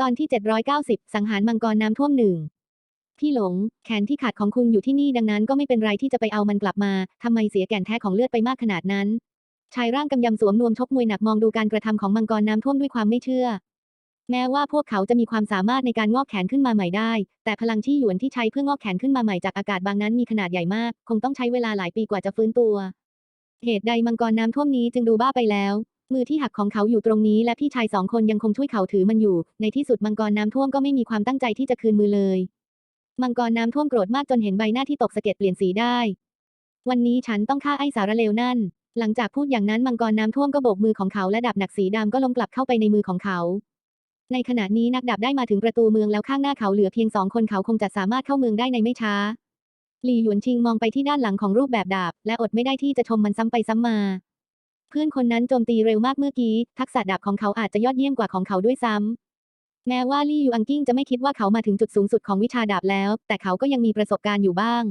ตอนที่ 790 สังหารมังกรน้ำท่วมหนึ่งพี่หลง แขนที่ขาดของคุณอยู่ที่นี่ดังนั้นก็ไม่เป็นไรที่จะไปเอามันกลับมาทำไมเสียแก่นแท้ของเลือดไปมากขนาดนั้น ชายร่างกำยำสวมนวมชกมวยหนักมองดูการกระทำของมังกรน้ำท่วมด้วยความไม่เชื่อ แม้ว่าพวกเขาจะมีความสามารถในการงอกแขนขึ้นมาใหม่ได้ แต่พลังที่หยวนที่ใช้เพื่องอกแขนขึ้นมาใหม่จากอากาศบางนั้นมีขนาดใหญ่มาก คงต้องใช้เวลาหลายปีกว่าจะฟื้นตัว เหตุใดมังกรน้ำท่วมนี้จึงดูบ้าไปแล้ว มือที่หักของเขาอยู่ตรงนี้และพี่ชายสองคนยังคงช่วยเขาถือมันอยู่ ในที่สุดมังกรน้ำท่วมก็ไม่มีความตั้งใจที่จะคืนมือเลย มังกรน้ำท่วมโกรธมากจนเห็นใบหน้าที่ตกสะเก็ดเปลี่ยนสีได้ วันนี้ฉันต้องฆ่าไอ้สารเลวนั่น หลังจากพูดอย่างนั้นมังกรน้ำท่วมก็โบกมือของเขาและดาบหนักสีดำก็ล้มกลับเข้าไปในมือของเขา ในขณะนี้นักดาบได้มาถึงประตูเมืองแล้วข้างหน้าเขาเหลือเพียงสองคนเขาคงจะสามารถเข้าเมืองได้ในไม่ช้าหลี่หยวนชิงมองไปที่ด้านหลังของรูปแบบดาบ และอดไม่ได้ที่จะชมมันซ้ำไปซ้ำมา เพื่อนคนนั้นโจมตีเร็วมากเมื่อกี้ ทักษะดาบของเขาอาจจะยอดเยี่ยมกว่าของเขาด้วยซ้ำ แม้ว่าลี่ยูอังกิ้งจะไม่คิดว่าเขามาถึงจุดสูงสุดของวิชาดาบแล้ว แต่เขาก็ยังมีประสบการณ์อยู่บ้าง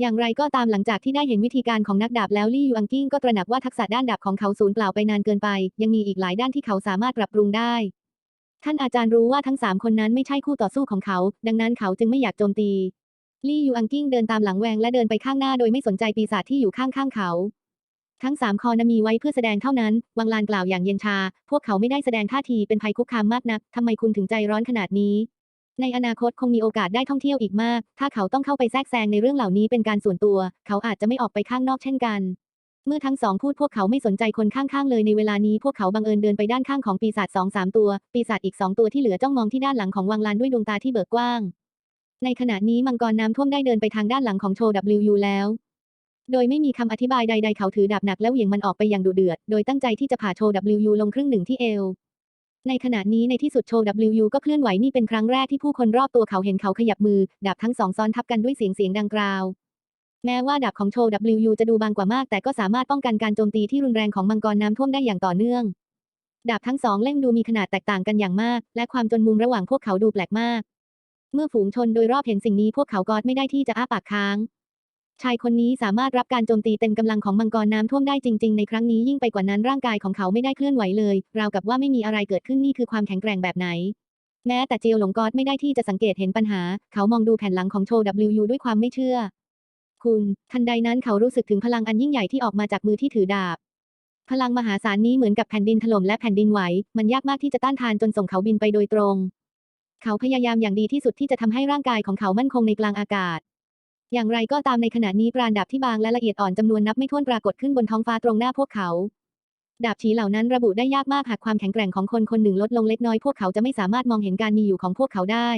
อย่างไรก็ตามหลังจากที่ได้เห็นวิธีการของนักดาบแล้วลี่ยูอังกิ้งก็ตระหนักว่าทักษะด้านดาบของเขาสูญเปล่าไปนานเกินไป ยังมีอีกหลายด้านที่เขาสามารถปรับปรุงได้ ท่านอาจารย์รู้ว่าทั้งสามคนนั้นไม่ใช่คู่ต่อสู้ของเขา ดังนั้นเขาจึงไม่อยากโจมตีลี่ยูอังกิ้งเดินตามหลังแวงและเดินไปข้างหน้าโดยไม่สนใจปีศาจที่อยู่ข้างๆเขา ทั้งสามคอนะมีไว้เพื่อแสดงเท่านั้น วังลานกล่าวอย่างเย็นชา พวกเขาไม่ได้แสดงท่าทีเป็นภัยคุกคามมากนัก ทำไมคุณถึงใจร้อนขนาดนี้ ในอนาคตคงมีโอกาสได้ท่องเที่ยวอีกมาก ถ้าเขาต้องเข้าไปแทรกแซงในเรื่องเหล่านี้เป็นการส่วนตัว เขาอาจจะไม่ออกไปข้างนอกเช่นกัน เมื่อทั้งสองพูดพวกเขาไม่สนใจคนข้างๆเลยในเวลานี้พวกเขาบังเอิญเดินไปด้านข้างของปีศาจสองสามตัว ปีศาจอีกสองตัวที่เหลือจ้องมองที่ด้านหลังของวังลานด้วยดวงตาที่เบิกกว้าง ในขณะนี้มังกรน้ำท่วมได้เดินไปทางด้านหลังของโชว์ WU แล้ว โดยไม่มีคำอธิบายใดๆเขาถือดาบหนักแล้วเหวี่ยงมันออกไปอย่างดุเดือด โดยตั้งใจที่จะผ่าโชว์ WU ลงครึ่งหนึ่งที่เอว ในขณะนี้ในที่สุดโชว์ WU ก็เคลื่อนไหวนี่เป็นครั้งแรกที่ผู้คนรอบตัวเขาเห็นเขาขยับมือ ดาบทั้งสองซ้อนทับกันด้วยเสียงเสียงดังกราว แม้ว่าดาบของโชว์ WU จะดูบางกว่ามาก แต่ก็สามารถป้องกันการโจมตีที่รุนแรงของมังกรน้ำท่วมได้อย่างต่อเนื่อง ดาบทั้งสองเล่มดูมีขนาดแตกต่างกันอย่างมาก และความจนมุมระหว่างพวกเขาดูแปลกมาก เมื่อฝูงชนโดยรอบเห็นสิ่งนี้พวกเขากอดไม่ได้ที่จะอ้าปากค้าง ชายคนนี้สามารถรับการโจมตีเต็มกำลังของมังกรน้ำท่วมได้จริง ๆ ในครั้งนี้ยิ่งไปกว่านั้นร่างกายของเขาไม่ได้เคลื่อนไหวเลย ราวกับว่าไม่มีอะไรเกิดขึ้นนี่คือความแข็งแกร่งแบบไหน แม้แต่เจียวหลงกอดไม่ได้ที่จะสังเกตเห็นปัญหา เขามองดูแผ่นหลังของโชว์ WU ด้วยความไม่เชื่อ คุณ ทันใดนั้นเขารู้สึกถึงพลังอันยิ่งใหญ่ที่ออกมาจากมือที่ถือดาบ พลังมหาศาลนี้เหมือนกับแผ่นดินถล่มและแผ่นดินไหว มันยากมากที่จะต้านทานจนส่งเขาบินไปโดยตรง เขาพยายามอย่างดีที่สุดที่จะทำให้ร่างกายของเขามั่นคงในกลางอากาศ อย่างไรก็ตามในขณะนี้ปราณดาบที่บางและละเอียดอ่อนจำนวนนับไม่ถ้วนปรากฏขึ้นบนท้องฟ้าตรงหน้าพวกเขา ดาบฉีเหล่านั้นระบุได้ยากมากหากความแข็งแกร่งของคนคนหนึ่งลดลงเล็กน้อยพวกเขาจะไม่สามารถมองเห็นการมีอยู่ของพวกเขาได้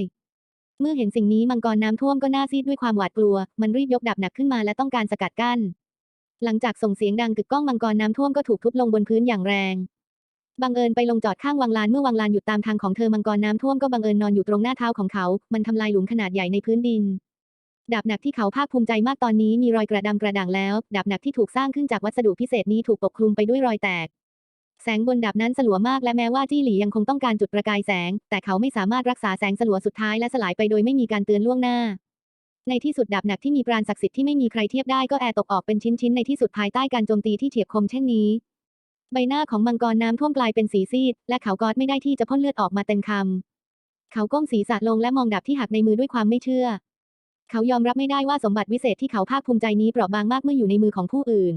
เมื่อเห็นสิ่งนี้มังกรน้ำท่วมก็หน้าซีดด้วยความหวาดกลัว มันรีบยกดาบหนักขึ้นมาและต้องการสกัดกั้น หลังจากส่งเสียงดังกึกก้องมังกรน้ำท่วมก็ถูกทุบลงบนพื้นอย่างแรงบังเอิญไปลงจอดข้างวังลานเมื่อวังลานหยุดตามทางของเธอมังกรน้ำท่วมก็บังเอิญนอนอยู่ตรงหน้าเท้าของเขา มันทำลายหลุมขนาดใหญ่ในพื้นดิน ดาบหนักที่เขาภาคภูมิใจมากตอนนี้มีรอยกระดำกระด่างแล้ว ดาบหนักที่ถูกสร้างขึ้นจากวัสดุพิเศษนี้ถูกปกคลุมไปด้วยรอยแตก แสงบนดาบนั้นสลัวมากและแม้ว่าจี้หลี่ยังคงต้องการจุดประกายแสง แต่เขาไม่สามารถรักษาแสงสลัวสุดท้ายและสลายไปโดยไม่มีการเตือนล่วงหน้า ในที่สุดดาบหนักที่มีปราณศักดิ์สิทธิ์ที่ไม่มีใครเทียบได้ก็แอตกออกเป็นชิ้นๆในที่สุดภายใต้การโจมตีที่เฉียบคมเช่นนี้ ใบหน้าของมังกรน้ำท่วมกลายเป็นสีซีด และเขากอดไม่ได้ที่จะพ่นเลือดออกมาเต็มคำเขาก้มศีรษะลงและมองดาบที่หักในมือด้วยความไม่เชื่อ เขายอมรับไม่ได้ว่าสมบัติวิเศษที่เขาภาคภูมิใจนี้เปราะบางมากเมื่ออยู่ในมือของผู้อื่น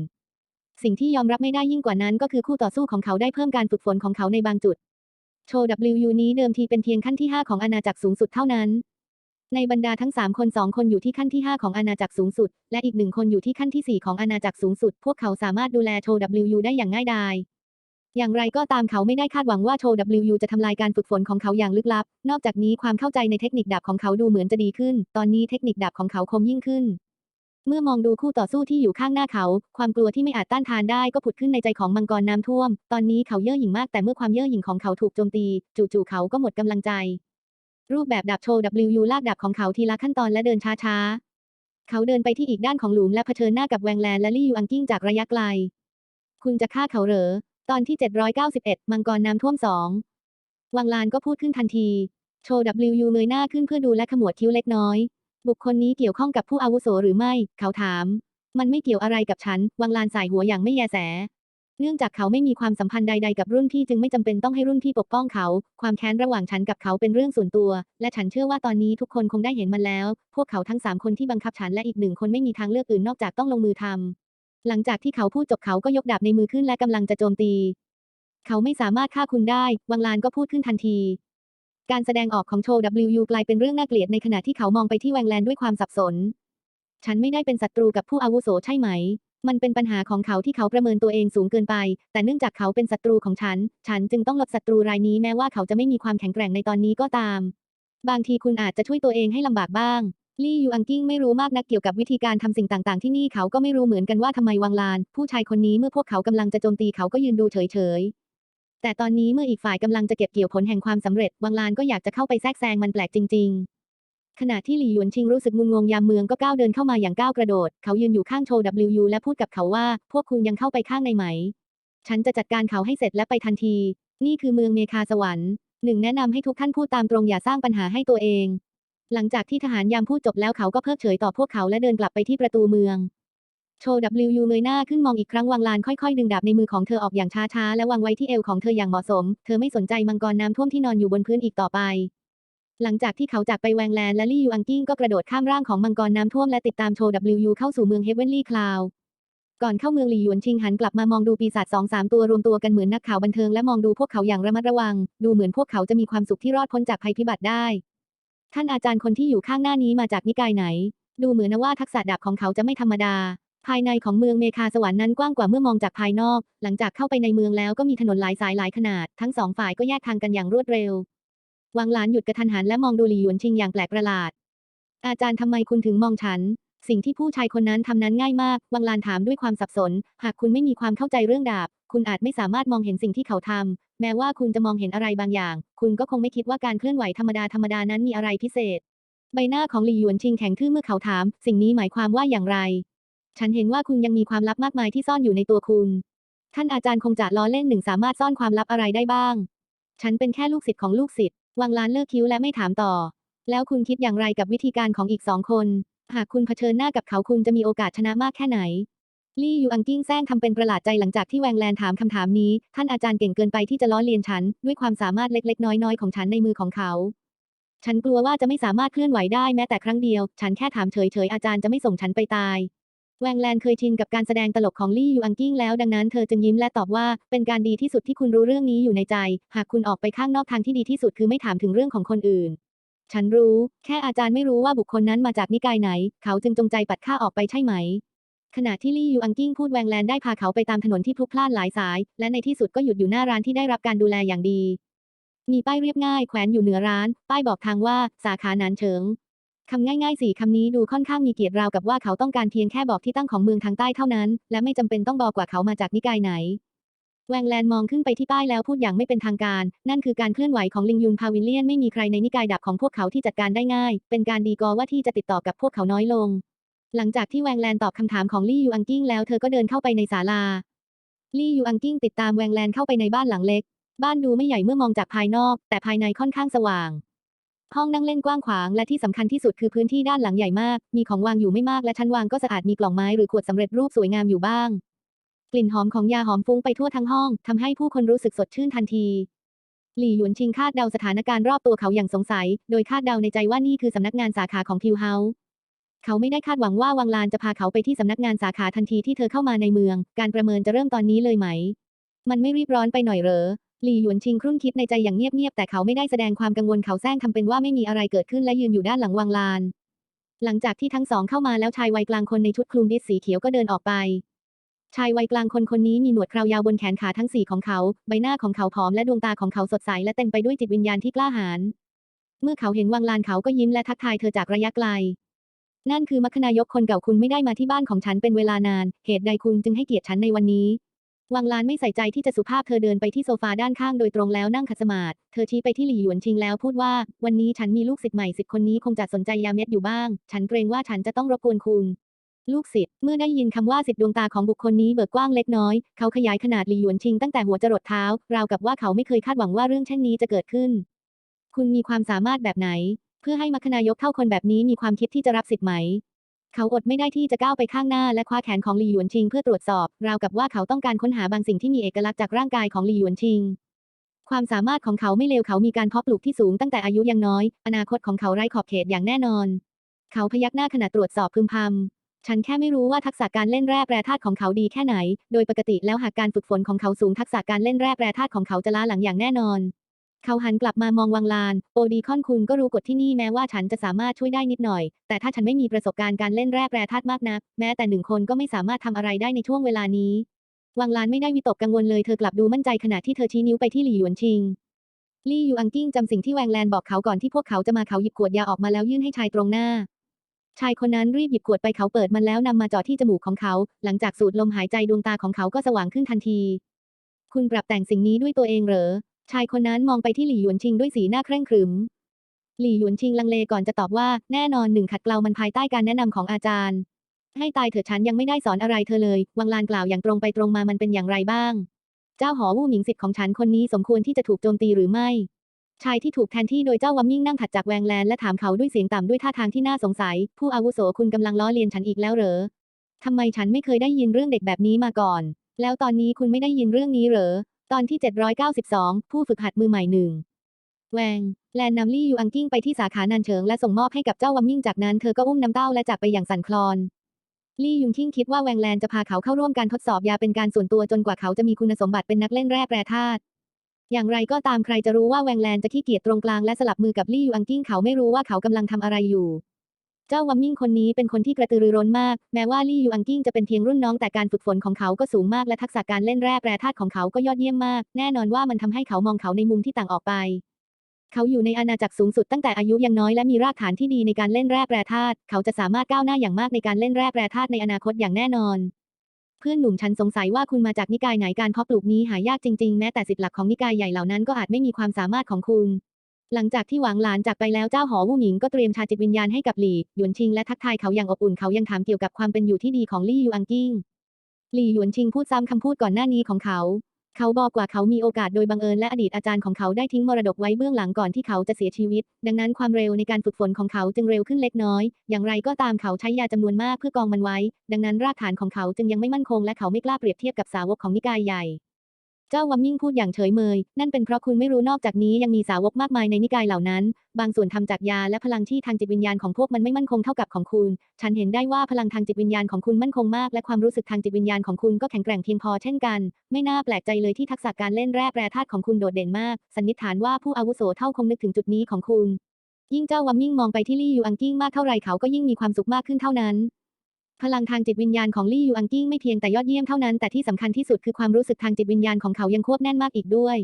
สิ่งที่ยอมรับไม่ได้ยิ่งกว่านั้นก็คือคู่ต่อสู้ของเขาได้เพิ่มการฝึกฝนของเขาในบางจุด โชว์ WU นี้เดิมทีเป็นเพียงขั้นที่ 5 ของอาณาจักรสูงสุดเท่านั้น ในบรรดาทั้ง 3 คน 2 คนอยู่ที่ขั้นที่ 5 ของอาณาจักรสูงสุด และอีกหนึ่งคนอยู่ที่ขั้นที่ 4 ของอาณาจักรสูงสุด พวกเขาสามารถดูแลโชว์ WU ได้อย่างง่ายดาย อย่างไรก็ตามเขาไม่ได้คาดหวังว่าโชว์ WU จะทำลายการฝึกฝนของเขาอย่างลึกลับ นอกจากนี้ความเข้าใจในเทคนิคดาบของเขาดูเหมือนจะดีขึ้น ตอนนี้เทคนิคดาบของเขาคมยิ่งขึ้น เมื่อมองดูคู่ต่อสู้ที่อยู่ข้างหน้าเขา ความกลัวที่ไม่อาจต้านทานได้ก็ผุดขึ้นในใจของมังกรน้ำท่วม ตอนนี้เขาเย่อหยิ่งมากแต่เมื่อความเย่อหยิ่งของเขาถูกโจมตี จู่ๆเขาก็หมดกำลังใจ รูปแบบดาบโชว์ WU ลากดาบของเขาทีละขั้นตอนและเดินช้าๆ เขาเดินไปที่อีกด้านของหลุมและเผชิญหน้ากับแวงแลนและลี่ยูอังกิ้งจากระยะไกลคุณจะฆ่าเขาเหรอ ตอนที่ 791 มังกรน้ำท่วมสองวังลานก็พูดขึ้นทันที โชว์ WU เงยหน้าขึ้นเพื่อดูและขมวดคิ้วเล็กน้อย บุคคลนี้เกี่ยวข้องกับผู้อาวุโสหรือไม่ เขาถาม มันไม่เกี่ยวอะไรกับฉัน วังลานสายหัวอย่างไม่แยแส เนื่องจากเขาไม่มีความสัมพันธ์ใด ๆ กับรุ่นพี่จึงไม่จำเป็นต้องให้รุ่นพี่ปกป้องเขา ความแค้นระหว่างฉันกับเขาเป็นเรื่องส่วนตัว และฉันเชื่อว่าตอนนี้ทุกคนคงได้เห็นมันแล้ว พวกเขาทั้งสามคนที่บังคับฉันและอีกหนึ่งคนไม่มีทางเลือกอื่นนอกจากต้องลงมือทำ หลังจากที่เขาพูดจบเขาก็ยกดาบในมือขึ้นและกำลังจะโจมตี เขาไม่สามารถฆ่าคุณได้ วังลานก็พูดขึ้นทันที การแสดงออกของโชว์ WU กลายเป็นเรื่องน่าเกลียดในขณะที่เขามองไปที่แวงแลนด้วยความสับสน ฉันไม่ได้เป็นศัตรูกับผู้อาวุโสใช่ไหม มันเป็นปัญหาของเขาที่เขาประเมินตัวเองสูงเกินไป แต่เนื่องจากเขาเป็นศัตรูของฉัน ฉันจึงต้องลดศัตรูรายนี้แม้ว่าเขาจะไม่มีความแข็งแกร่งในตอนนี้ก็ตาม บางทีคุณอาจจะช่วยตัวเองให้ลำบากบ้าง ลี่ยูอังกิ้งไม่รู้มากนักเกี่ยวกับวิธีการทำสิ่งต่างๆที่นี่เขาก็ไม่รู้เหมือนกันว่าทำไมวังลาน ผู้ชายคนนี้เมื่อพวกเขากำลังจะโจมตีเขาก็ยืนดูเฉยๆ แต่ตอนนี้เมื่ออีกฝ่ายกำลังจะเก็บเกี่ยวผลแห่งความสำเร็จ วังลานก็อยากจะเข้าไปแทรกแซงมันแปลกจริง ๆ ขณะที่หลี่หยวนชิงรู้สึกงุนงงยามเมืองก็ก้าวเดินเข้ามาอย่างก้าวกระโดด เขายืนอยู่ข้างโชว์ WU และพูดกับเขาว่า พวกคุณยังเข้าไปข้างในไหม ฉันจะจัดการเขาให้เสร็จและไปทันที นี่คือเมืองเมคาสวรรค์หนึ่งแนะนำให้ทุกท่านพูดตามตรงอย่าสร้างปัญหาให้ตัวเอง หลังจากที่ทหารยามพูดจบแล้วเขาก็เพิกเฉยต่อพวกเขาและเดินกลับไปที่ประตูเมือง โชว์ WU เงยหน้าขึ้นมองอีกครั้งวางลานค่อยๆ ดึงดาบในมือของเธอออกอย่างช้าๆ และวางไว้ที่เอวของเธออย่างเหมาะสม เธอไม่สนใจมังกรน้ำท่วมที่นอนอยู่บนพื้นอีกต่อไป หลังจากที่เขาจากไปแวงแลนและลี่ยูอังกิ้งก็กระโดดข้ามร่างของมังกรน้ำท่วมและติดตามโชว์ WU เข้าสู่เมืองเฮเวนลี่คลาวก่อนเข้าเมืองหลี่หยวนชิงหันกลับมามองดูปีศาจสองสามตัวรวมตัวกันเหมือนนักข่าวบันเทิงและมองดูพวกเขาอย่างระมัดระวัง ดูเหมือนพวกเขาจะมีความสุขที่รอดพ้นจากภัยพิบัติได้ ท่านอาจารย์คนที่อยู่ข้างหน้านี้มาจากนิกายไหน ดูเหมือนนะว่าทักษะดาบของเขาจะไม่ธรรมดา ภายในของเมืองเมคาสวรรค์นั้นกว้างกว่าเมื่อมองจากภายนอก หลังจากเข้าไปในเมืองแล้วก็มีถนนหลายสายหลายขนาด ทั้งสองฝ่ายก็แยกทางกันอย่างรวดเร็ว วังหลานหยุดกระทันหันและมองดูหลี่หยวนชิงอย่างแปลกประหลาด อาจารย์ทำไมคุณถึงมองฉัน สิ่งที่ผู้ชายคนนั้นทำนั้นง่ายมาก วังลานถามด้วยความสับสน หากคุณไม่มีความเข้าใจเรื่องดาบ คุณอาจไม่สามารถมองเห็นสิ่งที่เขาทำแม้ว่าคุณจะมองเห็นอะไรบางอย่าง คุณก็คงไม่คิดว่าการเคลื่อนไหวธรรมดาธรรมดานั้นมีอะไรพิเศษ ใบหน้าของหลี่หยวนชิงแข็งทื่อเมื่อเขาถาม สิ่งนี้หมายความว่าอย่างไร ฉันเห็นว่าคุณยังมีความลับมากมายที่ซ่อนอยู่ในตัวคุณ ท่านอาจารย์คงจะล้อเล่นหนึ่งสามารถซ่อนความลับอะไรได้บ้าง ฉันเป็นแค่ลูกศิษย์ของลูกศิษย์วังลานเลิกคิ้วและไม่ถามต่อ แล้วคุณคิดอย่างไรกับวิธีการของอีกสองคน หากคุณเผชิญหน้ากับเขาคุณจะมีโอกาสชนะมากแค่ไหน ลี่ยูอังกิ้งแซงทำเป็นประหลาดใจหลังจากที่แวงแลนถามคำถามนี้ ท่านอาจารย์เก่งเกินไปที่จะล้อเลียนฉัน ด้วยความสามารถเล็กๆ น้อยๆ ของฉันในมือของเขา ฉันกลัวว่าจะไม่สามารถเคลื่อนไหวได้แม้แต่ครั้งเดียว ฉันแค่ถามเฉยๆอาจารย์จะไม่ส่งฉันไปตาย แวงแลนเคยชินกับการแสดงตลกของลี่ยูอังกิ้งแล้วดังนั้นเธอจึงยิ้มและตอบว่าเป็นการดีที่สุดที่คุณรู้เรื่องนี้อยู่ในใจ หากคุณออกไปข้างนอกทางที่ดีที่สุดคือไม่ถามถึงเรื่องของคนอื่นฉันรู้ แค่อาจารย์ไม่รู้ว่าบุคคลนั้นมาจากนิกายไหน เขาจึงจงใจปัดข้าออกไปใช่ไหม ขณะที่ลี่ยูอังกิ้งพูดแวงแลนได้พาเขาไปตามถนนที่พลุกพล่านหลายสาย และในที่สุดก็หยุดอยู่หน้าร้านที่ได้รับการดูแลอย่างดี มีป้ายเรียบง่ายแขวนอยู่เหนือร้าน ป้ายบอกทางว่าสาขาหนานเฉิงคำง่ายๆสี่คำนี้ดูค่อนข้างมีเกียรติราวกับว่าเขาต้องการเพียงแค่บอกที่ตั้งของเมืองทางใต้เท่านั้น และไม่จำเป็นต้องบอกว่าเขามาจากนิกายไหน แวงแลนมองขึ้นไปที่ป้ายแล้วพูดอย่างไม่เป็นทางการ นั่นคือการเคลื่อนไหวของลิงยุนพาวิเลียนไม่มีใครในนิกายดับของพวกเขาที่จัดการได้ง่าย เป็นการดีกอว่าที่จะติดต่อกับพวกเขาน้อยลง หลังจากที่แวงแลนตอบคำถามของลี่ยูอังกิ้งแล้วเธอก็เดินเข้าไปในศาลา ลี่ยูอังกิ้งติดตามแวงแลนเข้าไปในบ้านหลังเล็ก บ้านดูไม่ใหญ่เมื่อมองจากภายนอก แต่ภายในค่อนข้างสว่าง ห้องนั่งเล่นกว้างขวางและที่สำคัญที่สุดคือพื้นที่ด้านหลังใหญ่มาก มีของวางอยู่ไม่มากและชั้นวางก็สะอาดมีกล่องไม้หรือขวดสำเร็จรูปสวยงามอยู่บ้าง กลิ่นหอมของยาหอมฟุ้งไปทั่วทั้งห้องทำให้ผู้คนรู้สึกสดชื่นทันทีหลี่หยวนชิงคาดเดาสถานการณ์รอบตัวเขาอย่างสงสัย โดยคาดเดาในใจว่านี่คือสำนักงานสาขาของทิวเฮาส์ เขาไม่ได้คาดหวังว่าวังลานจะพาเขาไปที่สำนักงานสาขาทันทีที่เธอเข้ามาในเมือง การประเมินจะเริ่มตอนนี้เลยไหม มันไม่รีบร้อนไปหน่อยเหรอหลี่หยวนชิงครุ่นคิดในใจอย่างเงียบๆแต่เขาไม่ได้แสดงความกังวลเขาแซงทำเป็นว่าไม่มีอะไรเกิดขึ้นและยืนอยู่ด้านหลังวังลาน หลังจากที่ทั้งสองเข้ามาแล้วชายวัยกลางคนในชุดคลุมดิสสีเขียวก็เดินออกไปชายวัยกลางคนคนนี้มีหนวดเครายาวบนแขนขาทั้งสี่ของเขา ใบหน้าของเขาผอมและดวงตาของเขาสดใสและเต็มไปด้วยจิตวิญญาณที่กล้าหาญ เมื่อเขาเห็นวังลานเขาก็ยิ้มและทักทายเธอจากระยะไกล นั่นคือมัคคณายกคนเก่าคุณไม่ได้มาที่บ้านของฉันเป็นเวลานาน เหตุใดคุณจึงให้เกียรติฉันในวันนี้ วังลานไม่ใส่ใจที่จะสุภาพเธอเดินไปที่โซฟาด้านข้างโดยตรงแล้วนั่งขัดสมาธิเธอชี้ไปที่หลี่หยวนชิงแล้วพูดว่า วันนี้ฉันมีลูกศิษย์ใหม่สิบคนนี้คงจะสนใจยาเม็ดอยู่บ้าง ฉันเกรงว่าฉันจะต้องรบกวนคุณลูกศิษย์เมื่อได้ยินคำว่าศิษย์ดวงตาของบุคคลนี้เบิกกว้างเล็กน้อย เขาขยายขนาดหลี่หยวนชิงตั้งแต่หัวจรดเท้าราวกับว่าเขาไม่เคยคาดหวังว่าเรื่องเช่นนี้จะเกิดขึ้น คุณมีความสามารถแบบไหน เพื่อให้มัคคณายกเท่าคนแบบนี้มีความคิดที่จะรับสิทธิ์ไหม เขาอดไม่ได้ที่จะก้าวไปข้างหน้าและคว้าแขนของหลี่หยวนชิงเพื่อตรวจสอบ ราวกับว่าเขาต้องการค้นหาบางสิ่งที่มีเอกลักษณ์จากร่างกายของหลี่หยวนชิง ความสามารถของเขาไม่เลวเขามีการเพาะปลูกที่สูงตั้งแต่อายุยังน้อย อนาคตของเขาไร้ขอบเขตอย่างแน่นอน เขาพยักหน้าขณะตรวจสอบพึมพำฉันแค่ไม่รู้ว่าทักษะการเล่นแร่แปรธาตุของเขาดีแค่ไหน โดยปกติแล้วหากการฝึกฝนของเขาสูงทักษะการเล่นแร่แปรธาตุของเขาจะล้าหลังอย่างแน่นอน เขาหันกลับมามองวังลาน โอดีคอนคุณก็รู้กฎที่นี่แม้ว่าฉันจะสามารถช่วยได้นิดหน่อย แต่ถ้าฉันไม่มีประสบการณ์การเล่นแร่แปรธาตุมากนัก แม้แต่หนึ่งคนก็ไม่สามารถทำอะไรได้ในช่วงเวลานี้ วังลานไม่ได้วิตกกังวลเลยเธอกลับดูมั่นใจขณะที่เธอชี้นิ้วไปที่หลี่หยวนชิง ลี่ยูอังกิ้งจำสิ่งที่แวงแลนบอกเขาก่อนที่พวกเขาจะมาเขาหยิบขวดยาออกมาแล้วยื่นให้ชายตรงหน้า ชายคนนั้นรีบหยิบขวดไปเขาเปิดมันแล้วนำมาจ่อที่จมูกของเขา หลังจากสูดลมหายใจดวงตาของเขาก็สว่างขึ้นทันที คุณปรับแต่งสิ่งนี้ด้วยตัวเองเหรอ ชายคนนั้นมองไปที่หลี่หยวนชิงด้วยสีหน้าเคร่งครึม หลี่หยวนชิงลังเลก่อนจะตอบว่า แน่นอนหนึ่งขัดเกลามันภายใต้การแนะนำของอาจารย์ ให้ตายเถิดฉันยังไม่ได้สอนอะไรเธอเลย วังลานกล่าวอย่างตรงไปตรงมามันเป็นอย่างไรบ้าง เจ้าหอวู่หมิงสิทธิ์ของฉันคนนี้สมควรที่จะถูกโจมตีหรือไม่ ชายที่ถูกแทนที่โดยเจ้าวัมมิ่งนั่งถัดจากแวงแลนและถามเขาด้วยเสียงต่ำด้วยท่าทางที่น่าสงสัย ผู้อาวุโสคุณกำลังล้อเลียนฉันอีกแล้วเหรอทำไมฉันไม่เคยได้ยินเรื่องเด็กแบบนี้มาก่อน แล้วตอนนี้คุณไม่ได้ยินเรื่องนี้เหรอ ตอนที่ 792 ผู้ฝึกหัดมือใหม่หนึ่งแวง แลนนำลี่ยูอังกิ้งไปที่สาขานันเฉิงและส่งมอบให้กับเจ้าวัมมิ่งจากนั้นเธอก็อุ้มน้ำเต้าและจากไปอย่างสั่นคลอน ลี่ยุงคิงคิดว่าแวงแลนจะพาเขาเข้าร่วมการทดสอบยาเป็นการส่วนตัวจนกว่าเขาจะมีคุณสมบัติเป็นนักเล่นแร่แปรธาตุอย่างไรก็ตามใครจะรู้ว่าแวงแลนจะขี้เกียจตรงกลางและสลับมือกับลี่ยูอังกิ้งเขาไม่รู้ว่าเขากำลังทำอะไรอยู่ เจ้าวัมมิ่งคนนี้เป็นคนที่กระตือรือร้นมาก แม้ว่าลี่ยูอังกิ้งจะเป็นเพียงรุ่นน้องแต่การฝึกฝนของเขาก็สูงมากและทักษะการเล่นแร่แปรธาตุของเขาก็ยอดเยี่ยมมาก แน่นอนว่ามันทำให้เขามองเขาในมุมที่ต่างออกไป เขาอยู่ในอาณาจักรสูงสุดตั้งแต่อายุยังน้อยและมีรากฐานที่ดีในการเล่นแร่แปรธาตุเขาจะสามารถก้าวหน้าอย่างมากในการเล่นแร่แปรธาตุในอนาคตอย่างแน่นอนเพื่อนหนุ่มฉันสงสัยว่าคุณมาจากนิกายไหนการเพาะปลูกนี้หายากจริงๆ แม้แต่สิทธิ์หลักของนิกายใหญ่เหล่านั้นก็อาจไม่มีความสามารถของคุณ หลังจากที่หวังหลานจากไปแล้วเจ้าหอวู่หมิงก็เตรียมชาจิตวิญญาณให้กับหลี่หยวนชิงและทักทายเขาอย่างอบอุ่นเขายังถามเกี่ยวกับความเป็นอยู่ที่ดีของลี่ยูอังกิ้งหลี่หยวนชิงพูดซ้ำคำพูดก่อนหน้านี้ของเขา เขาบอกว่าเขามีโอกาสโดยบังเอิญและอดีตอาจารย์ของเขาได้ทิ้งมรดกไว้เบื้องหลังก่อนที่เขาจะเสียชีวิต ดังนั้นความเร็วในการฝึกฝนของเขาจึงเร็วขึ้นเล็กน้อย อย่างไรก็ตามเขาใช้ยาจำนวนมากเพื่อกองมันไว้ ดังนั้นรากฐานของเขาจึงยังไม่มั่นคงและเขาไม่กล้าเปรียบเทียบกับสาวกของนิกายใหญ่ เจ้าวัมมิ่งพูดอย่างเฉยเมย นั่นเป็นเพราะคุณไม่รู้นอกจากนี้ยังมีสาวกมากมายในนิกายเหล่านั้น บางส่วนทำจากยาและพลังที่ทางจิตวิญญาณของพวกมันไม่มั่นคงเท่ากับของคุณ ฉันเห็นได้ว่าพลังทางจิตวิญญาณของคุณมั่นคงมาก และความรู้สึกทางจิตวิญญาณของคุณก็แข็งแกร่งเพียงพอเช่นกัน ไม่น่าแปลกใจเลยที่ทักษะการเล่นแร่แปรธาตุของคุณโดดเด่นมาก สันนิษฐานว่าผู้อาวุโสเท่าคงนึกถึงจุดนี้ของคุณ ยิ่งเจ้าวัมมิ่งมองไปที่ลี่ยูอังกิ้งมากเท่าไรเขาก็ยิ่งมีความสุขมากขึ้นเท่านั้น พลังทางจิตวิญญาณของลี่ยูอังกิ้งไม่เพียงแต่ยอดเยี่ยมเท่านั้นแต่ที่สำคัญที่สุดคือความรู้สึกทางจิตวิญญาณของเขายังควบแน่นมากอีกด้วย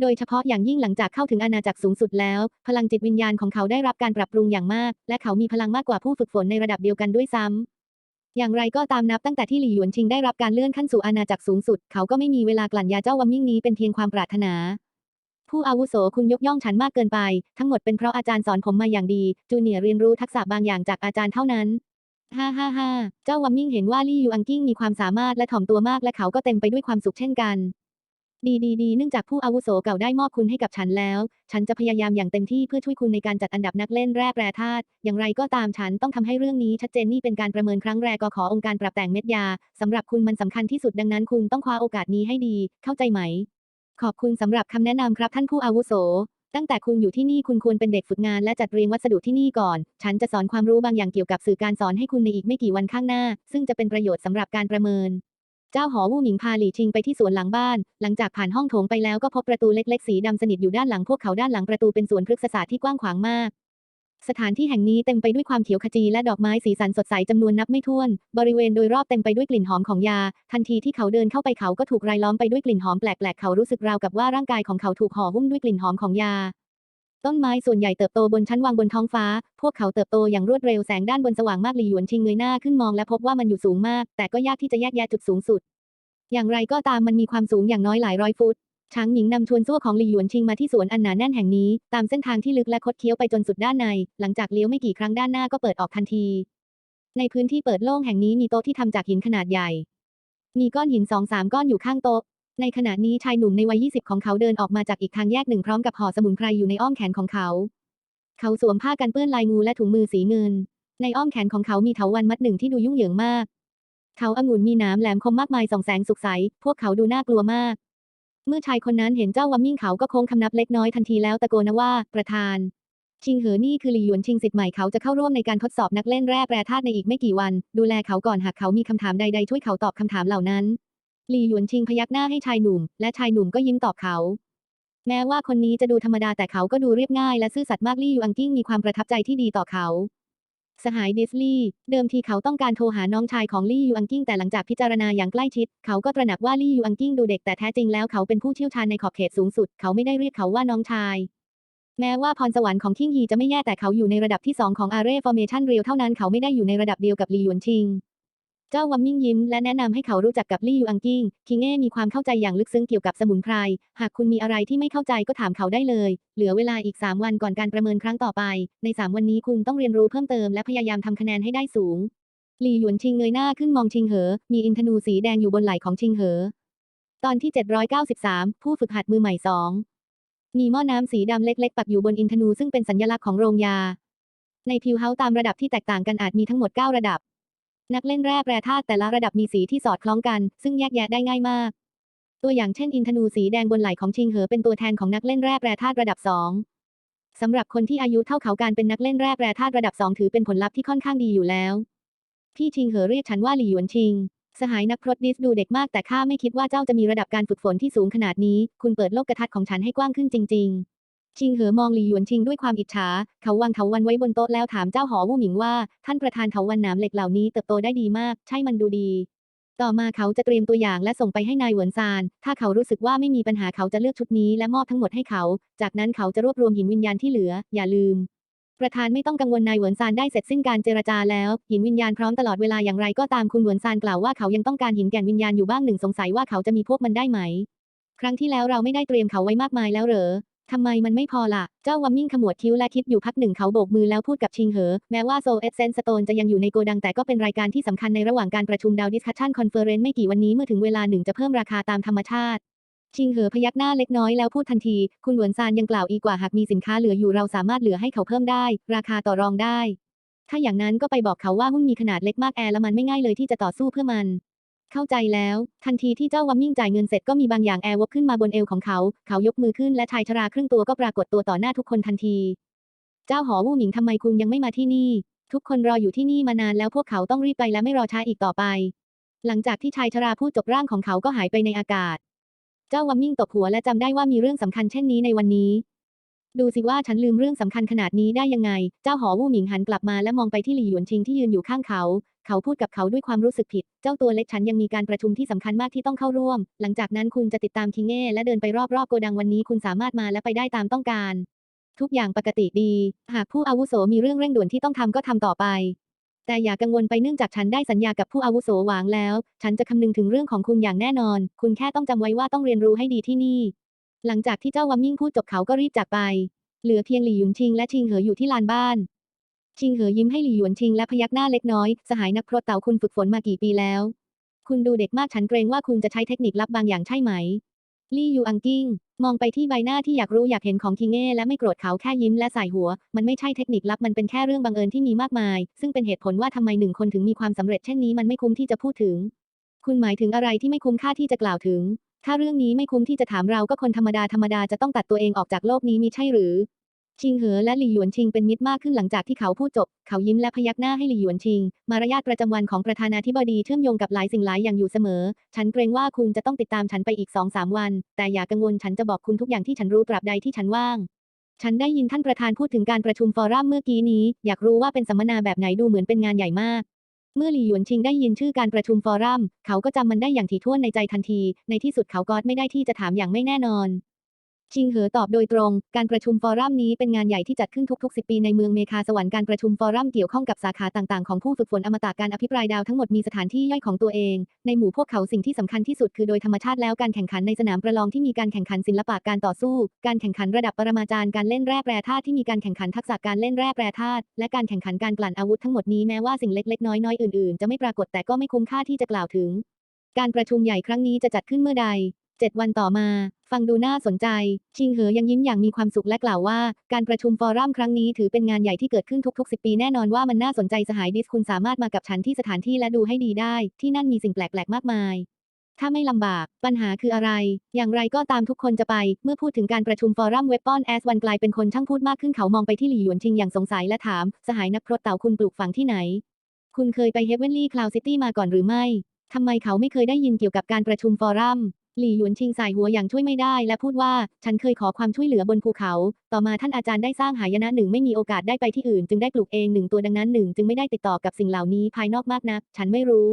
โดยเฉพาะอย่างยิ่งหลังจากเข้าถึงอาณาจักรสูงสุดแล้ว พลังจิตวิญญาณของเขาได้รับการปรับปรุงอย่างมาก และเขามีพลังมากกว่าผู้ฝึกฝนในระดับเดียวกันด้วยซ้ำอย่างไรก็ตามนับตั้งแต่ที่หลี่หยวนชิงได้รับการเลื่อนขั้นสู่อาณาจักรสูงสุด เขาก็ไม่มีเวลากลั่นยาเจ้าวัมมิ่งนี้เป็นเพียงความปรารถนาผู้อาวุโสคุณยกย่องฉันมากเกินไป ทั้งหมดเป็นเพราะอาจารย์สอนผมมาอย่างดี จูเนียเรียนรู้ทักษะบางอย่างจากอาจารย์เท่านั้น ฮ่าฮ่าฮ่าเจ้าวัมมิงเห็นว่าลี่ยูอังกิ้งมีความสามารถและถ่อมตัวมากและเขาก็เต็มไปด้วยความสุขเช่นกัน ดีดีดีเนื่องจากผู้อาวุโสเก่าได้มอบคุณให้กับฉันแล้ว ฉันจะพยายามอย่างเต็มที่เพื่อช่วยคุณในการจัดอันดับนักเล่นแร่แปรธาตุ อย่างไรก็ตามฉันต้องทำให้เรื่องนี้ชัดเจนนี่เป็นการประเมินครั้งแรกก็ขอองค์การปรับแต่งเม็ดยาสำหรับคุณมันสำคัญที่สุดดังนั้นคุณต้องคว้าโอกาสนี้ให้ดี เข้าใจไหม ขอบคุณสำหรับคำแนะนำครับท่านผู้อาวุโส ตั้งแต่คุณอยู่ที่นี่คุณควรเป็นเด็กฝึกงานและจัดเรียงวัสดุที่นี่ก่อน ฉันจะสอนความรู้บางอย่างเกี่ยวกับสื่อการสอนให้คุณในอีกไม่กี่วันข้างหน้า ซึ่งจะเป็นประโยชน์สำหรับการประเมิน เจ้าหอวู่หมิงพาหลี่ชิงไปที่สวนหลังบ้าน หลังจากผ่านห้องโถงไปแล้วก็พบประตูเล็กๆ สีดำสนิทอยู่ด้านหลังพวกเขาด้านหลังประตูเป็นสวนพฤกษศาสตร์ที่กว้างขวางมาก สถานที่แห่งนี้เต็มไปด้วยความเขียวขจีและดอกไม้สีสันสดใสจำนวนนับไม่ถ้วน บริเวณโดยรอบเต็มไปด้วยกลิ่นหอมของยา ทันทีที่เขาเดินเข้าไปเขาก็ถูกรายล้อมไปด้วยกลิ่นหอมแปลกๆ เขารู้สึกราวกับว่าร่างกายของเขาถูกห่อหุ้มด้วยกลิ่นหอมของยา ต้นไม้ส่วนใหญ่เติบโตบนชั้นวางบนท้องฟ้า พวกเขาเติบโตอย่างรวดเร็วแสงด้านบนสว่างมากหลีหยวนชิงเงยหน้าขึ้นมองและพบว่ามันอยู่สูงมาก แต่ก็ยากที่จะแยกแยะจุดสูงสุด อย่างไรก็ตามมันมีความสูงอย่างน้อยหลายร้อยฟุต ช้างหญิงนำชวนซั่วของหลี่หยวนชิงมาที่สวนอันหนาแน่นแห่งนี้ ตามเส้นทางที่ลึกและคดเคี้ยวไปจนสุดด้านใน หลังจากเลี้ยวไม่กี่ครั้งด้านหน้าก็เปิดออกทันที ในพื้นที่เปิดโล่งแห่งนี้มีโต๊ะที่ทำจากหินขนาดใหญ่ มีก้อนหินสองสามก้อนอยู่ข้างโต๊ะ ในขณะนี้ชายหนุ่มในวัย20 ของเขาเดินออกมาจากอีกทางแยกหนึ่งพร้อมกับห่อสมุนไพรอยู่ในอ้อมแขนของเขา เขาสวมผ้ากันเปื้อนลายงูและถุงมือสีเงิน ในอ้อมแขนของเขามีเถาวัลย์มัดหนึ่งที่ดูยุ่งเหยิงมาก เขาองุ่นมีหน้ำแหลมคมมากมายส่องแสงสุกใส พวกเขาดูน่ากลัวมาก เมื่อชายคนนั้นเห็นเจ้าวัมมิ่งเขาก็โค้งคำนับเล็กน้อยทันทีแล้วตะโกนว่า ประธานชิงเหอนี่คือหลี่หยวนชิงสิทธิ์ใหม่เขาจะเข้าร่วมในการทดสอบนักเล่นแร่แปรธาตุในอีกไม่กี่วัน ดูแลเขาก่อนหากเขามีคำถามใดๆช่วยเขาตอบคำถามเหล่านั้น หลี่หยวนชิงพยักหน้าให้ชายหนุ่ม และชายหนุ่มก็ยิ้มตอบเขา แม้ว่าคนนี้จะดูธรรมดาแต่เขาก็ดูเรียบง่ายและซื่อสัตย์มากลี่ยูอังกิ้งมีความประทับใจที่ดีต่อเขา สหายดิสลีย์เดิมทีเขาต้องการโทรหาน้องชายของลี่ยูอังกิ้งแต่หลังจากพิจารณาอย่างใกล้ชิด เขาก็ตระหนักว่าลี่ยูอังกิ้งดูเด็กแต่แท้จริงแล้วเขาเป็นผู้เชี่ยวชาญในขอบเขตสูงสุด เขาไม่ได้เรียกเขาว่าน้องชาย แม้ว่าพรสวรรค์ของคิงฮีจะไม่แย่แต่เขาอยู่ในระดับที่ 2 ของอาร์เรฟอร์เมชันเรียวเท่านั้นเขาไม่ได้อยู่ในระดับเดียวกับลีหยวนชิง เจ้าวัมมิงยิ้มและแนะนำให้เขารู้จักกับลี่ยูอังกิ้ง คิงเอ้มีความเข้าใจอย่างลึกซึ้งเกี่ยวกับสมุนไพร หากคุณมีอะไรที่ไม่เข้าใจก็ถามเขาได้เลย เหลือเวลาอีก 3 วันก่อนการประเมินครั้งต่อไป ใน 3 วันนี้คุณต้องเรียนรู้เพิ่มเติมและพยายามทำคะแนนให้ได้สูง ลี่หยวนชิงเงยหน้าขึ้นมองชิงเหอ มีอินทนูสีแดงอยู่บนไหล่ของชิงเหอ ตอนที่ 793 ผู้ฝึกหัดมือใหม่สองมีหม้อน้ำสีดำเล็ก ๆ ปักอยู่บนอินทนูซึ่งเป็นสัญลักษณ์ของโรงยา ในพิวเฮาตามระดับที่แตกต่างกันอาจมีทั้งหมด 9 ระดับ นักเล่นแร่แปรธาตุแต่ละระดับมีสีที่สอดคล้องกัน ซึ่งแยกแยะได้ง่ายมาก ตัวอย่างเช่น อินทนูสีแดงบนไหล่ของชิงเหอเป็นตัวแทนของนักเล่นแร่แปรธาตุระดับ2สำหรับคนที่อายุเท่าเขาการเป็นนักเล่นแร่แปรธาตุระดับ2ถือเป็นผลลัพธ์ที่ค่อนข้างดีอยู่แล้ว พี่ชิงเหอเรียกฉันว่าหลี่หยวนชิง สหายนักพรตดิสดูเด็กมากแต่ข้าไม่คิดว่าเจ้าจะมีระดับการฝึกฝนที่สูงขนาดนี้ คุณเปิดโลกทัศน์ของฉันให้กว้างขึ้นจริง ๆ ชิงเหอมองหลีหยวนชิงด้วยความอิจฉา เขาวางเถาวันไว้บนโต๊ะแล้วถามเจ้าหอวู่หมิงว่า ท่านประธานเถาวันหนามเหล็กเหล่านี้เติบโตได้ดีมาก ใช่มันดูดี ต่อมาเขาจะเตรียมตัวอย่างและส่งไปให้นายหวนซาน ถ้าเขารู้สึกว่าไม่มีปัญหาเขาจะเลือกชุดนี้และมอบทั้งหมดให้เขา จากนั้นเขาจะรวบรวมหินวิญญาณที่เหลือ อย่าลืม ประธานไม่ต้องกังวลนายหวนซานได้เสร็จสิ้นการเจรจาแล้ว หินวิญญาณพร้อมตลอดเวลาอย่างไรก็ตามคุณหวนซานกล่าวว่าเขายังต้องการหินแก่นวิญญาณอยู่บ้างหนึ่งสงสัยว่าเขาจะมีพวกมันได้ไหม ครั้งที่แล้วเราไม่ได้เตรียมเขาไว้มากมายแล้วเหรอ ทำไมมันไม่พอล่ะ เจ้าวัมมิ่งขมวดคิ้วและคิดอยู่พักหนึ่งเขาโบกมือแล้วพูดกับชิงเหอ แม้ว่าโซเอเซนสโตนจะยังอยู่ในโกดังแต่ก็เป็นรายการที่สำคัญในระหว่างการประชุมดาวดิสคัชชันคอนเฟอเรนซ์ไม่กี่วันนี้เมื่อถึงเวลาหนึ่งจะเพิ่มราคาตามธรรมชาติชิงเหอพยักหน้าเล็กน้อยแล้วพูดทันที คุณหวนซานยังกล่าวอีกว่าหากมีสินค้าเหลืออยู่เราสามารถเหลือให้เขาเพิ่มได้ ราคาต่อรองได้ ถ้าอย่างนั้นก็ไปบอกเขาว่าหุ้นมีขนาดเล็กมากแอร์และมันไม่ง่ายเลยที่จะต่อสู้เพื่อมัน เข้าใจแล้ว ทันทีที่เจ้าวัมมิ่งจ่ายเงินเสร็จก็มีบางอย่างแอร์วบขึ้นมาบนเอวของเขา เขายกมือขึ้นและชายชราครึ่งตัวก็ปรากฏตัวต่อหน้าทุกคนทันที เจ้าหอวู่หมิงทำไมคุณยังไม่มาที่นี่ ทุกคนรออยู่ที่นี่มานานแล้วพวกเขาต้องรีบไปและไม่รอช้าอีกต่อไป หลังจากที่ชายชราพูดจบร่างของเขาก็หายไปในอากาศ เจ้าวัมมิ่งตบหัวและจำได้ว่ามีเรื่องสำคัญเช่นนี้ในวันนี้ ดูสิว่าฉันลืมเรื่องสำคัญขนาดนี้ได้ยังไง เจ้าหอวู่หมิงหันกลับมาและมองไปที่หลี่หยวนชิงที่ยืนอยู่ข้างเขา เขาพูดกับเขาด้วยความรู้สึกผิด เจ้าตัวเล็กฉันยังมีการประชุมที่สำคัญมากที่ต้องเข้าร่วม หลังจากนั้นคุณจะติดตามคิงเง่และเดินไปรอบๆโกดังวันนี้คุณสามารถมาและไปได้ตามต้องการ ทุกอย่างปกติดี หากผู้อาวุโสมีเรื่องเร่งด่วนที่ต้องทำก็ทำต่อไป แต่อย่ากังวลไปเนื่องจากฉันได้สัญญากับผู้อาวุโสหวางแล้ว ฉันจะคำนึงถึงเรื่องของคุณอย่างแน่นอน คุณแค่ต้องจำไว้ว่าต้องเรียนรู้ให้ดีที่นี่ หลังจากที่เจ้าวัมมิ่งพูดจบเขาก็รีบจากไป เหลือเพียงหลี่หยุนชิงและชิงเหออยู่ที่ลานบ้าน ชิงเหอยิ้มให้หลี่หยวนชิงและพยักหน้าเล็กน้อย สหายนักพรตเต่าคุณฝึกฝนมากี่ปีแล้ว คุณดูเด็กมากฉันเกรงว่าคุณจะใช้เทคนิคลับบางอย่างใช่ไหม ลี่ยูอังกิ้ง มองไปที่ใบหน้าที่อยากรู้อยากเห็นของคิงเง่และไม่โกรธเขาแค่ยิ้มและสายหัว มันไม่ใช่เทคนิคลับมันเป็นแค่เรื่องบังเอิญที่มีมากมาย ซึ่งเป็นเหตุผลว่าทำไมหนึ่งคนถึงมีความสำเร็จเช่นนี้มันไม่คุ้มที่จะพูดถึง คุณหมายถึงอะไรที่ไม่คุ้มค่าที่จะกล่าวถึง ถ้าเรื่องนี้ไม่คุ้มที่จะถามเราก็คนธรรมดาธรรมดาจะต้องตัดตัวเองออกจากโลกนี้มิใช่หรือ ชิงเหอและหลี่หยวนชิงเป็นมิตรมากขึ้นหลังจากที่เขาพูดจบ เขายิ้มและพยักหน้าให้หลี่หยวนชิง มารยาทประจำวันของประธานาธิบดีเชื่อมโยงกับหลายสิ่งหลายอย่างอยู่เสมอ ฉันเกรงว่าคุณจะต้องติดตามฉันไปอีกสองสามวัน แต่อย่ากังวลฉันจะบอกคุณทุกอย่างที่ฉันรู้ตราบใดที่ฉันว่าง ฉันได้ยินท่านประธานพูดถึงการประชุมฟอรัมเมื่อกี้นี้ อยากรู้ว่าเป็นสัมมนาแบบไหนดูเหมือนเป็นงานใหญ่มากเมื่อหลี่หยวนชิงได้ยินชื่อการประชุมฟอรัม เขาก็จำมันได้อย่างถี่ถ้วนในใจทันที ในที่สุดเขาก็ไม่ได้ที่จะถามอย่างไม่แน่นอน ชิงเหอตอบโดยตรง การประชุมฟอรัมนี้เป็นงานใหญ่ที่จัดขึ้นทุกๆ 10 ปีในเมืองเมคาสวรรค์การประชุมฟอรัมเกี่ยวข้องกับสาขาต่างๆ ของผู้ฝึกฝนอมตะการอภิปรายดาวทั้งหมดมีสถานที่ย่อยของตัวเอง ในหมู่พวกเขาสิ่งที่สำคัญที่สุดคือโดยธรรมชาติแล้วการแข่งขันในสนามประลองที่มีการแข่งขันศิลปะการต่อสู้ การแข่งขันระดับปรมาจารย์การเล่นแร่แปรธาตุที่มีการแข่งขันทักษะการเล่นแร่แปรธาตุและการแข่งขันการกลั่นอาวุธทั้งหมดนี้แม้ว่าสิ่งเล็กๆ น้อยๆอื่นๆ จะไม่ปรากฏแต่ก็ไม่คุ้มค่าที่จะกล่าวถึง การประชุมใหญ่ครั้งนี้จะจัดขึ้นเมื่อใดเจ็ดวันต่อมา ฟังดูน่าสนใจ ชิงเหอยังยิ้มอย่างมีความสุขและกล่าวว่า การประชุมฟอรัมครั้งนี้ถือเป็นงานใหญ่ที่เกิดขึ้นทุกๆ 10 ปีแน่นอนว่ามันน่าสนใจสหายดิสคุณสามารถมากับฉันที่สถานที่และดูให้ดีได้ ที่นั่นมีสิ่งแปลกๆ มากมาย ถ้าไม่ลำบาก ปัญหาคืออะไร อย่างไรก็ตามทุกคนจะไป เมื่อพูดถึงการประชุมฟอรัมเวบปอนแอสวันกลายเป็นคนช่างพูดมากขึ้นเขามองไปที่หลี่หยวนชิงอย่างสงสัยและถาม สหายนักพรตเต่าคุณปลูกฝังที่ไหน คุณเคยไปเฮเวนลี่คลาวซิตี้มาก่อนหรือไม่ ทำไมเขาไม่เคยได้ยินเกี่ยวกับการประชุมฟอรัม หลี่หยวนชิงสายหัวอย่างช่วยไม่ได้และพูดว่า ฉันเคยขอความช่วยเหลือบนภูเขา ต่อมาท่านอาจารย์ได้สร้างหายนะหนึ่งไม่มีโอกาสได้ไปที่อื่น จึงได้ปลูกเองหนึ่งตัวดังนั้นหนึ่งจึงไม่ได้ติดต่อกับสิ่งเหล่านี้ภายนอกมากนัก ฉันไม่รู้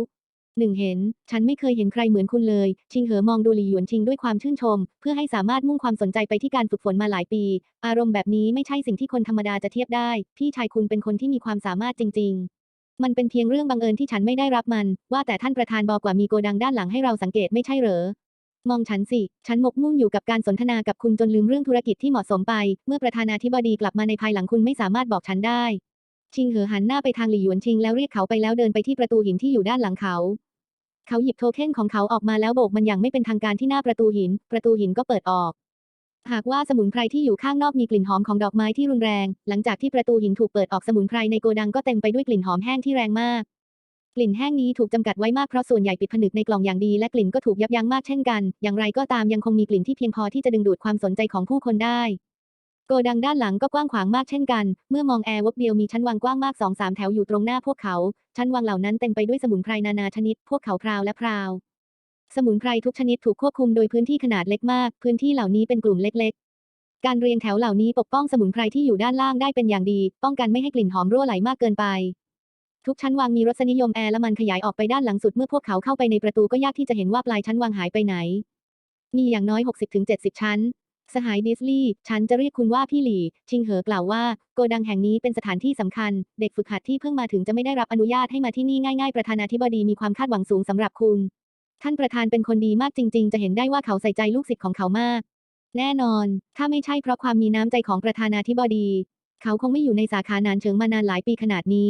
หนึ่งเห็น ฉันไม่เคยเห็นใครเหมือนคุณเลย ชิงเหอมองดูหลี่หยวนชิงด้วยความชื่นชม เพื่อให้สามารถมุ่งความสนใจไปที่การฝึกฝนมาหลายปี อารมณ์แบบนี้ไม่ใช่สิ่งที่คนธรรมดาจะเทียบได้ พี่ชายคุณเป็นคนที่มีความสามารถจริง ๆ มันเป็นเพียงเรื่องบังเอิญที่ฉันไม่ได้รับมัน ว่าแต่ท่านประธานบอกว่ามีโกดังด้านหลังให้เราสังเกตไม่ใช่เหรอ มองฉันสิ ฉันหมกมุ่นอยู่กับการสนทนากับคุณจนลืมเรื่องธุรกิจที่เหมาะสมไป เมื่อประธานาธิบดีกลับมาในภายหลังคุณไม่สามารถบอกฉันได้ ชิงเหอหันหน้าไปทางหลี่หยวนชิงแล้วเรียกเขาไปแล้วเดินไปที่ประตูหินที่อยู่ด้านหลังเขา เขาหยิบโทเค็นของเขาออกมาแล้วโบกมันอย่างไม่เป็นทางการที่หน้าประตูหิน ประตูหินก็เปิดออก หากว่าสมุนไพรที่อยู่ข้างนอกมีกลิ่นหอมของดอกไม้ที่รุนแรง หลังจากที่ประตูหินถูกเปิดออกสมุนไพรในโกดังก็เต็มไปด้วยกลิ่นหอมแห้งที่แรงมาก กลิ่นแห้งนี้ถูกจำกัดไว้มากเพราะส่วนใหญ่ปิดผนึกในกล่องอย่างดีและกลิ่นก็ถูกยับยั้งมากเช่นกัน อย่างไรก็ตามยังคงมีกลิ่นที่เพียงพอที่จะดึงดูดความสนใจของผู้คนได้ โกดังด้านหลังก็กว้างขวางมากเช่นกัน เมื่อมองแอร์วบเดียวมีชั้นวางกว้างมากสองสามแถวอยู่ตรงหน้าพวกเขา ชั้นวางเหล่านั้นเต็มไปด้วยสมุนไพรนานาชนิด พวกเขาพราวและพราว สมุนไพรทุกชนิดถูกควบคุมโดยพื้นที่ขนาดเล็กมาก พื้นที่เหล่านี้เป็นกลุ่มเล็ก ๆ การเรียงแถวเหล่านี้ปกป้องสมุนไพรที่อยู่ด้านล่างได้เป็นอย่างดี ป้องกันไม่ให้กลิ่นหอมรั่วไหลมากเกินไป ทุกชั้นวางมีรสนิยมแอร์และมันขยายออกไปด้านหลังสุดเมื่อพวกเขาเข้าไปในประตูก็ยากที่จะเห็นว่าปลายชั้นวางหายไปไหน มีอย่างน้อย 60-70 ชั้น สหายดิสลีย์ฉันจะเรียกคุณว่าพี่หลี่ ชิงเหอกล่าวว่า โกดังแห่งนี้เป็นสถานที่สำคัญ เด็กฝึกหัดที่เพิ่งมาถึงจะไม่ได้รับอนุญาตให้มาที่นี่ง่าย ๆ ประธานาธิบดีมีความคาดหวังสูงสำหรับคุณ ท่านประธานเป็นคนดีมากจริง ๆ จะเห็นได้ว่าเขาใส่ใจลูกศิษย์ของเขามาก แน่นอน ถ้าไม่ใช่เพราะความมีน้ำใจของประธานาธิบดี เขาคงไม่อยู่ในสาขานานเฉิงมานานหลายปีขนาดนี้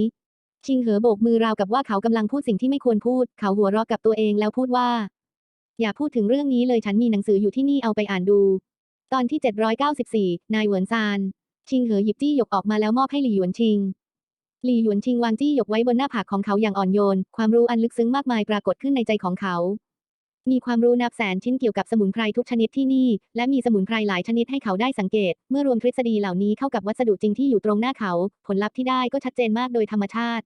ชิงเหอโบกมือราวกับว่าเขากำลังพูดสิ่งที่ไม่ควรพูด เขาหัวเราะกับตัวเองแล้วพูดว่า อย่าพูดถึงเรื่องนี้เลยฉันมีหนังสืออยู่ที่นี่เอาไปอ่านดู ตอนที่ 794 นายเหวินซาน ชิงเหอหยิบจี้หยกออกมาแล้วมอบให้หลี่หยวนชิง หลี่หยวนชิงวางจี้หยกไว้บนหน้าผากของเขาอย่างอ่อนโยน ความรู้อันลึกซึ้งมากมายปรากฏขึ้นในใจของเขา มีความรู้นับแสนชิ้นเกี่ยวกับสมุนไพรทุกชนิดที่นี่ และมีสมุนไพรหลายชนิดให้เขาได้สังเกต เมื่อรวมทฤษฎีเหล่านี้เข้ากับวัสดุจริงที่อยู่ตรงหน้าเขา ผลลัพธ์ที่ได้ก็ชัดเจนมากโดยธรรมชาติ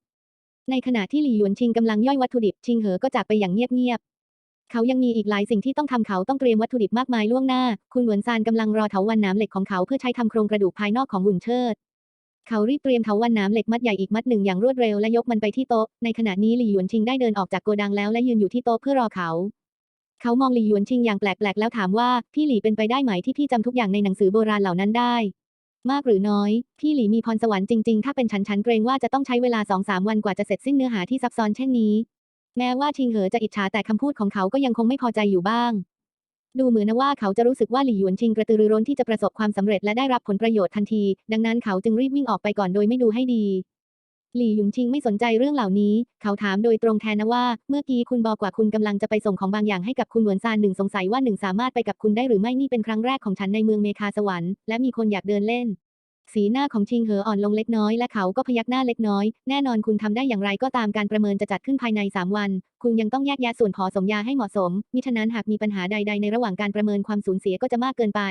ในขณะที่หลี่หยวนชิงกำลังย่อยวัตถุดิบชิงเหอก็จากไปอย่างเงียบๆเขายังมีอีกหลายสิ่งที่ต้องทำเขาต้องเตรียมวัตถุดิบมากมายล่วงหน้า คุณหวนซานกำลังรอเถาวันน้ำเหล็กของเขาเพื่อใช้ทำโครงกระดูกภายนอกของหุ่นเชิด เขารีบเตรียมเถาวันน้ำเหล็กมัดใหญ่อีกมัดหนึ่งอย่างรวดเร็วและยกมันไปที่โต๊ะ ในขณะนี้หลี่หยวนชิงได้เดินออกจากโกดังแล้วและยืนอยู่ที่โต๊ะเพื่อรอเขา เขามองหลี่หยวนชิงอย่างแปลกๆ แล้วถามว่าพี่หลี่เป็นไปได้ไหมที่พี่จำทุกอย่างในหนังสือโบราณเหล่านั้นได้ มากหรือน้อย พี่หลี่มีพรสวรรค์จริงๆ ถ้าเป็นฉันฉันเกรงว่าจะต้องใช้เวลาสองสามวันกว่าจะเสร็จสิ้นเนื้อหาที่ซับซ้อนเช่นนี้ แม้ว่าชิงเหอจะอิจฉาแต่คำพูดของเขาก็ยังคงไม่พอใจอยู่บ้าง ดูเหมือนนะว่าเขาจะรู้สึกว่าหลี่หยวนชิงกระตือรือร้นที่จะประสบความสำเร็จและได้รับผลประโยชน์ทันที ดังนั้นเขาจึงรีบวิ่งออกไปก่อนโดยไม่ดูให้ดี หลี่หยุนชิงไม่สนใจเรื่องเหล่านี้ เขาถามโดยตรงแทนนะว่า เมื่อกี้คุณบอกว่าคุณกำลังจะไปส่งของบางอย่างให้กับคุณหวนซานหนึ่งสงสัยว่าหนึ่งสามารถไปกับคุณได้หรือไม่นี่เป็นครั้งแรกของฉันในเมืองเมคาสวรรค์และมีคนอยากเดินเล่น สีหน้าของชิงเหออ่อนลงเล็กน้อยและเขาก็พยักหน้าเล็กน้อย แน่นอนคุณทำได้อย่างไรก็ตามการประเมินจะจัดขึ้นภายใน 3 วัน คุณยังต้องแยกแยะส่วนขอสมยาให้เหมาะสม มิฉะนั้นหากมีปัญหาใด ๆ ในระหว่างการประเมินความสูญเสียก็จะมากเกินไป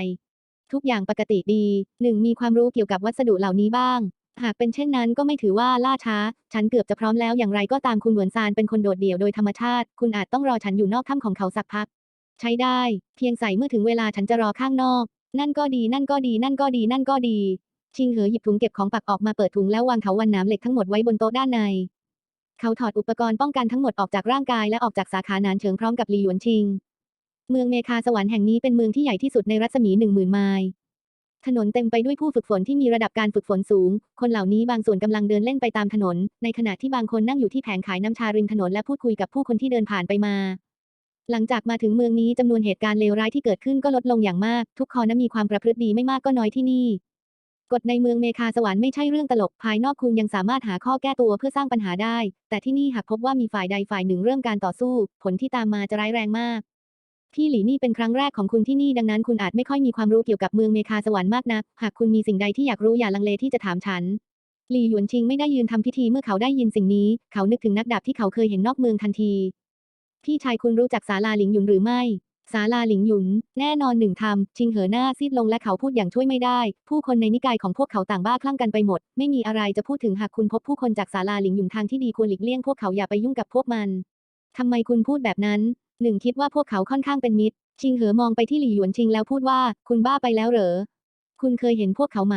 ทุกอย่างปกติดีหนึ่งมีความรู้เกี่ยวกับวัสดุเหล่านี้บ้าง หากเป็นเช่นนั้นก็ไม่ถือว่าล่าช้า ฉันเกือบจะพร้อมแล้วอย่างไรก็ตามคุณหวนซานเป็นคนโดดเดี่ยวโดยธรรมชาติ คุณอาจต้องรอฉันอยู่นอกถ้ำของเขาสักพัก ใช้ได้ เพียงใส่เมื่อถึงเวลาฉันจะรอข้างนอก นั่นก็ดี นั่นก็ดี นั่นก็ดี นั่นก็ดี ชิงเหอหยิบถุงเก็บของปักออกมาเปิดถุงแล้ววางเถาวันน้ำเหล็กทั้งหมดไว้บนโต๊ะด้านใน เขาถอดอุปกรณ์ป้องกันทั้งหมดออกจากร่างกายและออกจากสาขานานเฉิงพร้อมกับหลีหยวนชิง เมืองเมคาสวรรค์แห่งนี้เป็นเมืองที่ใหญ่ที่สุดในรัศมีหนึ่งหมื่นไมล์ถนนเต็มไปด้วยผู้ฝึกฝนที่มีระดับการฝึกฝนสูง คนเหล่านี้บางส่วนกำลังเดินเล่นไปตามถนน ในขณะที่บางคนนั่งอยู่ที่แผงขายน้ำชาริมถนนและพูดคุยกับผู้คนที่เดินผ่านไปมา หลังจากมาถึงเมืองนี้จำนวนเหตุการณ์เลวร้ายที่เกิดขึ้นก็ลดลงอย่างมาก ทุกคนนั้นมีความประพฤติดีไม่มากก็น้อยที่นี่ กฎในเมืองเมคาสวรรค์ไม่ใช่เรื่องตลก ภายนอกคุณยังสามารถหาข้อแก้ตัวเพื่อสร้างปัญหาได้ แต่ที่นี่หากพบว่ามีฝ่ายใดฝ่ายหนึ่งเริ่มการต่อสู้ ผลที่ตามมาจะร้ายแรงมาก พี่หลีนี่เป็นครั้งแรกของคุณที่นี่ดังนั้นคุณอาจไม่ค่อยมีความรู้เกี่ยวกับเมืองเมคาสวรรค์มากนัก หากคุณมีสิ่งใดที่อยากรู้อย่าลังเลที่จะถามฉันหลี่หยวนชิงไม่ได้ยืนทำพิธีเมื่อเขาได้ยินสิ่งนี้ เขานึกถึงนักดาบที่เขาเคยเห็นนอกเมืองทันที พี่ชายคุณรู้จักศาลาหลิงหยุนหรือไม่ ศาลาหลิงหยุน แน่นอนหนึ่งทำชิงเหอหน้าซีดลงและเขาพูดอย่างช่วยไม่ได้ ผู้คนในนิกายของพวกเขาต่างบ้าคลั่งกันไปหมด ไม่มีอะไรจะพูดถึงหากคุณพบผู้คนจากศาลาหลิงหยุนทางที่ดีควรหลีกเลี่ยงพวกเขาอย่าไปยุ่งกับพวกมันทำไมคุณพูดแบบนั้นหนึ่งคิดว่าพวกเขาค่อนข้างเป็นมิตร ชิงเหอมองไปที่หลี่หยวนชิงแล้วพูดว่า คุณบ้าไปแล้วเหรอ คุณเคยเห็นพวกเขาไหม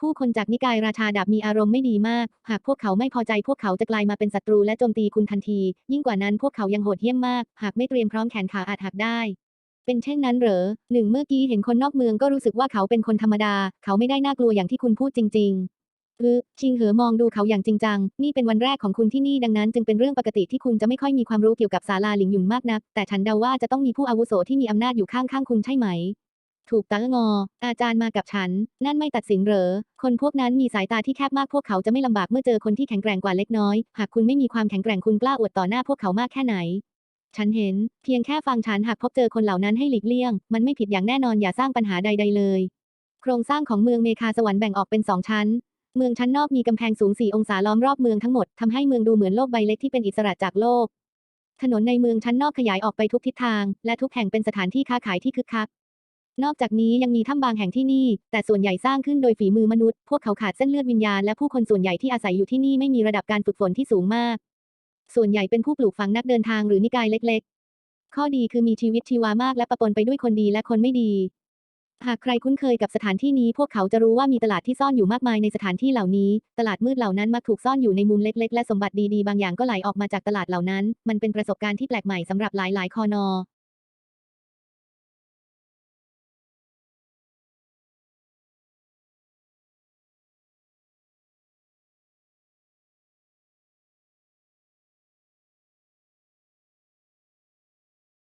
ผู้คนจากนิกายราชาดาบมีอารมณ์ไม่ดีมาก หากพวกเขาไม่พอใจพวกเขาจะกลายมาเป็นศัตรูและโจมตีคุณทันที ยิ่งกว่านั้นพวกเขายังโหดเหี้ยมมาก หากไม่เตรียมพร้อมแขนขาอาจหักได้ เป็นเช่นนั้นเหรอหนึ่งเมื่อกี้เห็นคนนอกเมืองก็รู้สึกว่าเขาเป็นคนธรรมดา เขาไม่ได้น่ากลัวอย่างที่คุณพูดจริงๆคือชิงเหอมองดูเขาอย่างจริงจัง นี่เป็นวันแรกของคุณที่นี่ดังนั้น จึงเป็นเรื่องปกติที่คุณจะไม่ค่อยมีความรู้เกี่ยวกับศาลาหลิงหยุนมากนัก แต่ฉันเดาว่าจะต้องมีผู้อาวุโสที่มีอำนาจอยู่ข้างๆคุณใช่ไหม ถูกตางอ อาจารย์มากับฉัน นั่นไม่ตัดสินเหรอ คนพวกนั้นมีสายตาที่แคบมากพวกเขาจะไม่ลำบากเมื่อเจอคนที่แข็งแกร่งกว่าเล็กน้อย หากคุณไม่มีความแข็งแกร่งคุณกล้าอวดต่อหน้าพวกเขามากแค่ไหน ฉันเห็น เพียงแค่ฟังฉันหากพบเจอคนเหล่านั้นให้หลีกเลี่ยง มันไม่ผิดอย่างแน่นอนอย่าสร้างปัญหาใด ๆ เลย โครงสร้างของเมืองเมคาสวรรค์แบ่งออกเป็นสองชั้น เมืองชั้นนอกมีกำแพงสูง4องศาล้อมรอบเมืองทั้งหมดทำให้เมืองดูเหมือนโลกใบเล็กที่เป็นอิสระจากโลก ถนนในเมืองชั้นนอกขยายออกไปทุกทิศทาง และทุกแห่งเป็นสถานที่ค้าขายที่คึกคักนอกจากนี้ยังมีถ้ำบางแห่งที่นี่ แต่ส่วนใหญ่สร้างขึ้นโดยฝีมือมนุษย์ พวกเขาขาดเส้นเลือดวิญญาณและผู้คนส่วนใหญ่ที่อาศัยอยู่ที่นี่ไม่มีระดับการฝึกฝนที่สูงมาก ส่วนใหญ่เป็นผู้ปลูกฝังนักเดินทางหรือนิกายเล็ก ๆ ข้อดีคือมีชีวิตชีวามากและปะปนไปด้วยคนดีและคนไม่ดี หากใครคุ้นเคยกับสถานที่นี้พวกเขาจะรู้ว่ามีตลาดที่ซ่อนอยู่มากมายในสถานที่เหล่านี้ ตลาดมืดเหล่านั้นมักถูกซ่อนอยู่ในมุมเล็ก ๆ และสมบัติดีๆบางอย่างก็ไหลออกมาจากตลาดเหล่านั้น มันเป็นประสบการณ์ที่แปลกใหม่สำหรับหลายๆ คอนอ